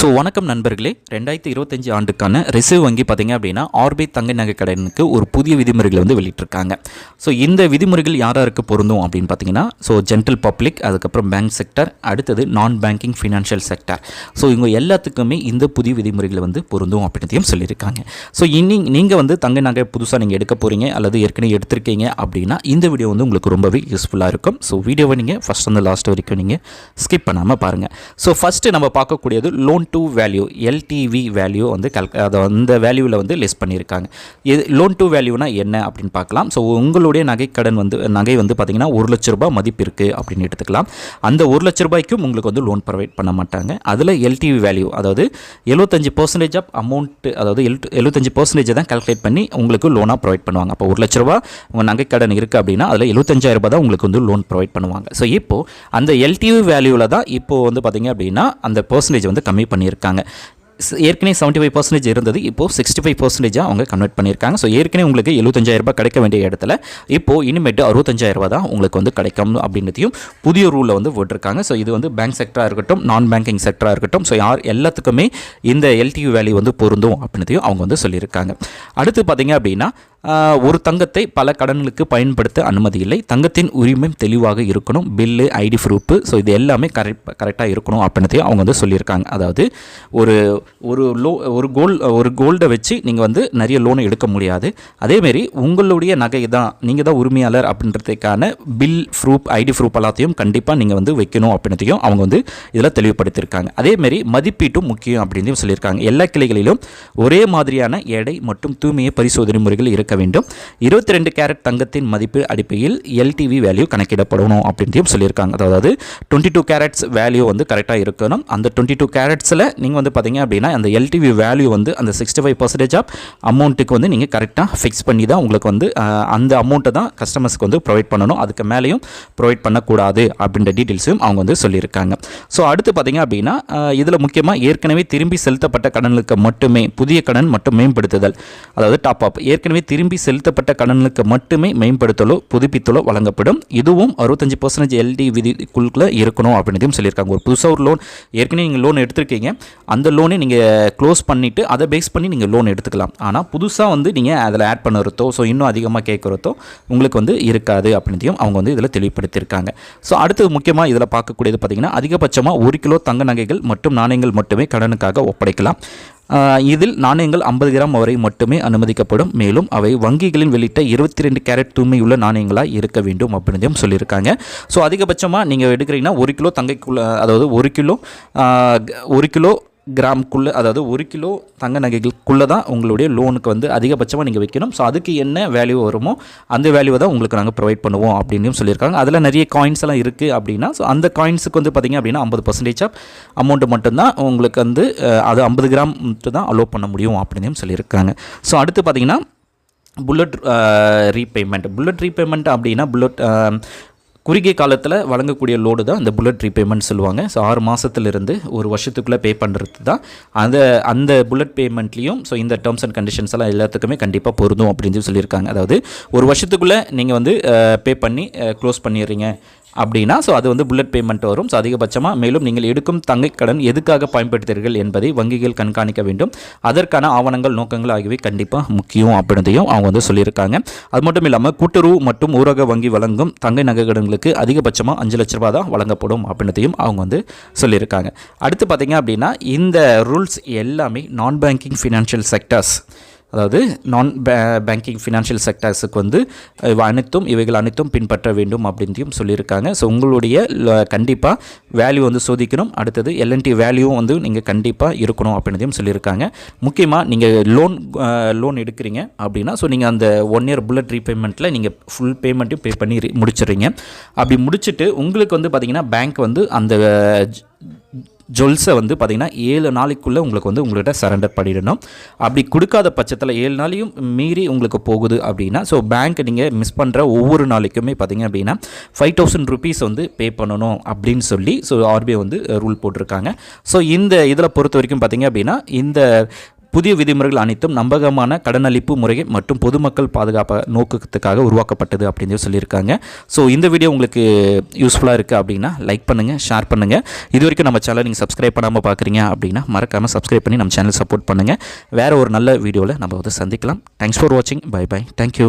So வணக்கம் நண்பர்களே. ரெண்டாயிரத்தி இருபத்தஞ்சு ஆண்டுக்கான ரிசர்வ் வங்கி பார்த்தீங்க அப்படின்னா ஆர்பிஐ தங்க நகை கடனுக்கு ஒரு புதிய விதிமுறைகளை வந்து வெளியிட்டிருக்காங்க. ஸோ இந்த விதிமுறைகள் யார் யாருக்கு பொருந்தும் அப்படின்னு பார்த்தீங்கன்னா ஸோ ஜென்ரல் பப்ளிக் அதுக்கப்புறம் பேங்க் செக்டர் அடுத்தது நான் பேங்கிங் ஃபினான்ஷியல் செக்டர் ஸோ இவங்க எல்லாத்துக்குமே இந்த புதிய விதிமுறைகளை வந்து பொருந்தும் அப்படின்றதையும் சொல்லியிருக்காங்க. ஸோ இனி நீங்கள் வந்து தங்க நகை புதுசாக நீங்கள் எடுக்க போகிறீங்க அல்லது ஏற்கனவே எடுத்திருக்கீங்க அப்படின்னா இந்த வீடியோ வந்து உங்களுக்கு ரொம்பவே யூஸ்ஃபுல்லாக இருக்கும். ஸோ வீடியோவை நீங்கள் ஃபஸ்ட் வந்து லாஸ்ட் வரைக்கும் நீங்கள் ஸ்கிப் பண்ணாமல் பாருங்கள் ஸோ ஃபஸ்ட்டு நம்ம பார்க்கக்கூடியது loan to value LTV value வந்து கல் அதை அந்த வேல்யூவில் வந்து லிஸ்ட் பண்ணியிருக்காங்க. இது லோன் டு வேல்யூனா என்ன அப்படின்னு பார்க்கலாம். ஸோ உங்களுடைய நகைக்கடன் வந்து நகை வந்து பார்த்திங்கன்னா ஒரு லட்ச ரூபாய் மதிப்பு இருக்குது அப்படின்னு எடுத்துக்கலாம். அந்த ஒரு லட்ச ரூபாய்க்கும் உங்களுக்கு வந்து லோன் ப்ரொவைட் பண்ண மாட்டாங்க. அதில் எல்டிவி வேல்யூ அதாவது எழுபத்தஞ்சு பர்சன்டேஜ் ஆஃப் அமௌண்ட்டு அதாவது எழு எழுபத்தஞ்சு பர்சன்டேஜ் தான் கல்குலேட் பண்ணி உங்களுக்கு லோனாக ப்ரொவைட் பண்ணுவாங்க. அப்போ ஒரு லட்ச ரூபா உங்கள் நகைக்கடன் இருக்குது அப்படின்னா அதில் எழுபத்தஞ்சாயிரம் ரூபாய் தான் உங்களுக்கு வந்து லோன் ப்ரொவைட் பண்ணுவாங்க. ஸோ இப்போது அந்த எல்டிவி வேல்யூவில் தான் இப்போது வந்து பார்த்திங்க அப்படின்னா அந்த பர்சன்டேஜ் வந்து கம்மி பண்ணி பண்ணியிருக்காங்க. ஏற்கனவே செவன்ட்டி ஃபைவ் பர்சன்டேஜ் இருந்தது. இப்போது சிக்ஸ்டி ஃபைவ் பர்சன்டேஜாக அவங்க கன்வெர்ட் பண்ணியிருக்காங்க. ஸோ ஏற்கனவே உங்களுக்கு 75000 ரூபாய் கிடைக்க வேண்டிய இடத்துல இப்போது இனிமேட்டு 65000 ரூபா தான் உங்களுக்கு வந்து கிடைக்கும் அப்படின்றதையும் புதிய ரூலில் வந்து போட்டிருக்காங்க ஸோ இது வந்து பேங்க் செக்டராக இருக்கட்டும் நான் பேங்கிங் செக்டராக இருக்கட்டும் ஸோ யார் எல்லாத்துக்குமே இந்த எல்டியூ வேல்யூ வந்து பொருந்தும் அப்படின்றதையும் அவங்க வந்து சொல்லியிருக்காங்க. அடுத்து பார்த்தீங்க அப்படின்னா ஒரு தங்கத்தை பல கடன்களுக்கு பயன்படுத்த அனுமதி இல்லை. தங்கத்தின் உரிமை தெளிவாக இருக்கணும். பில்லு ஐடி ப்ரூஃபு ஸோ இது எல்லாமே கரெக்ட் கரெக்டாக இருக்கணும் அப்படின்றதையும் அவங்க வந்து சொல்லியிருக்காங்க. அதாவது ஒரு ஒரு லோ ஒரு கோல் ஒரு கோல்டை வச்சு நீங்கள் வந்து நிறைய லோனை எடுக்க முடியாது. அதேமாரி உங்களுடைய நகை தான் நீங்கள் தான் உரிமையாளர் அப்படின்றதுக்கான பில் ப்ரூஃப் ஐடி ப்ரூஃப் எல்லாத்தையும் கண்டிப்பாக நீங்கள் வந்து வைக்கணும் அப்படின்றதையும் அவங்க வந்து இதில் தெளிவுபடுத்தியிருக்காங்க. அதேமாரி மதிப்பீட்டும் முக்கியம் அப்படின்னு சொல்லியிருக்காங்க. எல்லா கிளைகளிலும் ஒரே மாதிரியான எடை மற்றும் தூய்மையை பரிசோதனை முறைகள் இருக்கு வேண்டும். இருபத்தி ரெண்டு கேரட் தங்கத்தின் மதிப்பு அடிப்படையில் எல்டிவி வேல்யூ கணக்கிடப்படணும் அப்படின்றையும் சொல்லியிருக்காங்க. அதாவது டுவெண்ட்டி டூ கேரட்ஸ் வேல்யூ வந்து கரெக்டாக இருக்கணும். அந்த டுவெண்ட்டி டூ கேரட்ஸில் நீங்கள் வந்து பார்த்தீங்க அப்படின்னா அந்த எல்டிவி வேல்யூ வந்து அந்த சிக்ஸ்டி ஃபைவ் பர்சன்டேஜ் ஆஃப் அமௌண்ட்டுக்கு வந்து நீங்கள் கரெக்டாக ஃபிக்ஸ் பண்ணி தான் உங்களுக்கு வந்து அந்த அமௌண்ட்டை தான் கஸ்டமர்ஸ்க்கு வந்து ப்ரொவைட் பண்ணணும். அதுக்கு மேலேயும் ப்ரொவைட் பண்ணக்கூடாது அப்படின்ற டீட்டெயில்ஸும் அவங்க வந்து சொல்லியிருக்காங்க. ஸோ அடுத்து பார்த்தீங்க அப்படின்னா இதில் முக்கியமாக ஏற்கனவே திரும்பி செலுத்தப்பட்ட கடனுக்கு மட்டுமே புதிய கடன் மற்றும் மேம்படுத்துதல் அதாவது டாப் அப் ஏற்கனவே திரும்பி திரும்பி செலுத்தப்பட்ட கடனுக்கு மட்டுமே மேம்படுத்தலோ புதுப்பித்தலோ வழங்கப்படும். இதுவும் அறுபத்தஞ்சு பர்சன்டேஜ் எல்டி விதிக்குள்ள இருக்கணும் அப்படின்றதையும் சொல்லியிருக்காங்க. ஒரு புதுசாக ஒரு லோன் ஏற்கனவே நீங்கள் லோன் எடுத்திருக்கீங்க. அந்த லோனை நீங்கள் க்ளோஸ் பண்ணிவிட்டு அதை பேஸ் பண்ணி நீங்கள் லோன் எடுத்துக்கலாம். ஆனால் புதுசாக வந்து நீங்கள் அதில் ஆட் பண்ணுறதோ ஸோ இன்னும் அதிகமாக கேட்குறதோ உங்களுக்கு வந்து இருக்காது அப்படின்றதையும் அவங்க வந்து இதில் தெளிவுபடுத்தியிருக்காங்க. ஸோ அடுத்தது முக்கியமாக இதில் பார்க்கக்கூடியது பார்த்திங்கன்னா அதிகபட்சமாக ஒரு கிலோ தங்க நகைகள் மற்றும் நாணயங்கள் மட்டுமே கடனுக்காக ஒப்படைக்கலாம். இதில் நாணயங்கள் ஐம்பது கிராம் வரை மட்டுமே அனுமதிக்கப்படும். மேலும் அவை வங்கிகளின் வெளியிட்ட இருபத்தி ரெண்டு கேரட் தூய்மையுள்ள நாணயங்களாக இருக்க வேண்டும் அப்படின்றதையும் சொல்லியிருக்காங்க. ஸோ அதிகபட்சமாக நீங்கள் எடுக்கிறீங்கன்னா ஒரு கிலோ தங்கைக்குள்ள அதாவது ஒரு கிலோ ஒரு கிலோ கிராம்குள்ளே அதாவது ஒரு கிலோ தங்க நகைகளுக்குள்ளே தான் உங்களுடைய லோனுக்கு வந்து அதிகபட்சமாக நீங்கள் வைக்கணும். ஸோ அதுக்கு என்ன வேல்யூ வருமோ அந்த வேல்யூவை தான் உங்களுக்கு நாங்கள் ப்ரொவைட் பண்ணுவோம் அப்படின்னு சொல்லியிருக்காங்க. அதில் நிறைய காயின்ஸ் எல்லாம் இருக்குது அப்படின்னா ஸோ அந்த காயின்ஸுக்கு வந்து பார்த்திங்க அப்படின்னா ஐம்பது பர்சன்டேஜ் ஆஃப் அமௌண்ட்டு மட்டும்தான் உங்களுக்கு வந்து அது ஐம்பது கிராம் மட்டும் தான் அலோவ் பண்ண முடியும் அப்படின்னு சொல்லியிருக்காங்க. ஸோ அடுத்து பார்த்திங்கன்னா புல்லட் ரீபேமெண்ட் புல்லட் ரீபேமெண்ட் அப்படின்னா புல்லட் குறுகிய காலத்தில் வழங்கக்கூடிய லோடு தான் அந்த புல்லட் ரீபேமெண்ட் சொல்லுவாங்க. ஸோ ஆறு மாதத்துலேருந்து ஒரு வருஷத்துக்குள்ளே பே பண்ணுறது தான். அந்த அந்த புல்லட் பேமெண்ட்லேயும் ஸோ இந்த டேர்ம்ஸ் அண்ட் கண்டிஷன்ஸ் எல்லாம் எல்லாத்துக்குமே கண்டிப்பாக பொருந்தும் அப்படின்னு சொல்லி சொல்லியிருக்காங்க அதாவது ஒரு வருஷத்துக்குள்ளே நீங்கள் வந்து பே பண்ணி க்ளோஸ் பண்ணிடுறீங்க. அப்படின்னா ஸோ அது வந்து புல்லட் பேமெண்ட் வரும். ஸோ அதிகபட்சமாக மேலும் நீங்கள் எடுக்கும் தங்கை கடன் எதுக்காக பயன்படுத்துகிறீர்கள் என்பதை வங்கிகள் கண்காணிக்க வேண்டும். அதற்கான ஆவணங்கள் நோக்கங்கள் ஆகியவை கண்டிப்பாக முக்கியம் அப்படின்றதையும் அவங்க வந்து சொல்லியிருக்காங்க. அது மட்டும் இல்லாமல் கூட்டுறவு மற்றும் ஊரக வங்கி வழங்கும் தங்கை நகை கடன்களுக்கு அதிகபட்சமாக அஞ்சு லட்ச ரூபா தான் வழங்கப்படும் அப்படின்றதையும் அவங்க வந்து சொல்லியிருக்காங்க. அடுத்து பார்த்தீங்க அப்படின்னா இந்த ரூல்ஸ் எல்லாமே நான் பேங்கிங் ஃபினான்ஷியல் செக்டர்ஸ் அதாவது நான் பேங்கிங் ஃபினான்ஷியல் செக்டர்ஸுக்கு வந்து இவை அனைத்தும் இவைகள் அனைத்தும் பின்பற்ற வேண்டும் அப்படின்றையும் சொல்லியிருக்காங்க. ஸோ உங்களுடைய கண்டிப்பாக வேல்யூ வந்து சோதிக்கணும். அடுத்தது எல்என்டி வேல்யூவும் வந்து நீங்கள் கண்டிப்பாக இருக்கணும் அப்படின்றதையும் சொல்லியிருக்காங்க. முக்கியமாக நீங்கள் லோன் லோன் எடுக்கிறீங்க அப்படின்னா ஸோ நீங்கள் அந்த ஒன் இயர் புல்லட் ரீபேமெண்ட்டில் நீங்கள் ஃபுல் பேமெண்ட்டையும் பே பண்ணி முடிச்சிடுறீங்க. அப்படி முடிச்சுட்டு உங்களுக்கு வந்து பார்த்திங்கன்னா பேங்க் வந்து அந்த ஜுவல்ஸை வந்து பார்த்திங்கன்னா ஏழு நாளைக்குள்ளே உங்களுக்கு வந்து உங்கள்கிட்ட சரண்டர் பண்ணிடணும். அப்படி கொடுக்காத பட்சத்தில் ஏழு நாளையும் மீறி உங்களுக்கு போகுது அப்படின்னா ஸோ பேங்க் நீங்கள் மிஸ் பண்ணுற ஒவ்வொரு நாளைக்குமே பார்த்தீங்க அப்படின்னா ஃபைவ் தௌசண்ட் ருபீஸ் வந்து பே பண்ணணும் அப்படின்னு சொல்லி ஸோ ஆர்பிஐ வந்து ரூல் போட்டிருக்காங்க. ஸோ இந்த இதில் பொறுத்த வரைக்கும் பார்த்தீங்க அப்படின்னா இந்த புதிய விதிமுறைகள் அனைத்தும் நம்பகமான கடனளிப்பு முறை மற்றும் பொதுமக்கள் பாதுகாப்பு நோக்கத்துக்காக உருவாக்கப்பட்டது அப்படின்னு சொல்லியிருக்காங்க. ஸோ இந்த வீடியோ உங்களுக்கு யூஸ்ஃபுல்லாக இருக்குது அப்படின்னா லைக் பண்ணுங்கள் ஷேர் பண்ணுங்கள் இது வரைக்கும் நம்ம சேனல் நீங்கள் சப்ஸ்கிரைப் பண்ணாமல் பார்க்குறீங்க அப்படின்னா மறக்காமல் சப்ஸ்கிரைப் பண்ணி நம்ம சேனல் சப்போர்ட் பண்ணுங்கள் வேறு ஒரு நல்ல வீடியோவில் நம்ம வந்து சந்திக்கலாம். தேங்க்ஸ் ஃபார் வாட்சிங் பை பை தேங்க்யூ